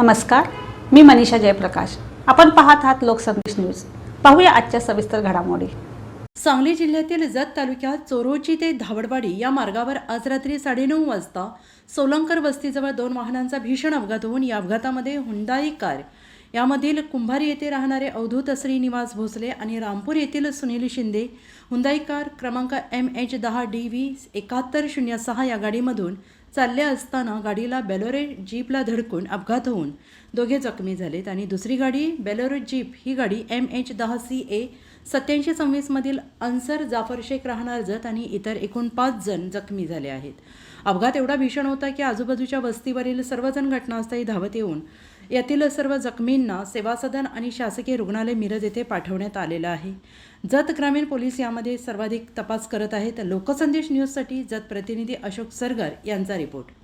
नमस्कार मी मनीषा जयप्रकाश. आपण पाहत आहात लोकसंदेश न्यूज. पाहूया आजच्या सविस्तर घडामोडी. सांगली जिल्ह्यातील जत तालुक्यात चोरोची ते धावडवाडी या मार्गावर आज रात्री साडेनऊ वाजता सोलंकर वस्तीजवळ दोन वाहनांचा भीषण अपघात होऊन या अपघातामध्ये हुंडाई कार यामधील कुंभारी येथे राहणारे अवधूत श्रीनिवास भोसले आणि रामपूर येथील सुनील शिंदे हुंदाई कार क्रमांक एम एच दहा डी व्ही एकाहत्तर शून्य सहा या गाडीमधून चालले असताना गाडीला बेलोरे जीपला धडकून अपघात होऊन दोघे जखमी झालेत आणि दुसरी गाडी बेलोरे जीप ही गाडी एम एच दहा सी ए सत्याऐंशी सव्वीसमधील अन्सर जाफर शेख राहणार जत आणि इतर एकूण पाच जण जखमी झाले आहेत. अपघात एवढा भीषण होता की आजूबाजूच्या वस्तीवरील सर्वजण घटनास्थळी धावत येऊन यातील सर्व जखमींना सेवा सदन आणि शासकीय रुग्णालय मिरज येथे पाठवण्यात आलेलं आहे. जत ग्रामीण पोलीस यामध्ये सर्वाधिक तपास करत आहेत. लोकसंदेश न्यूजसाठी जत प्रतिनिधी अशोक सरगर यांचा रिपोर्ट.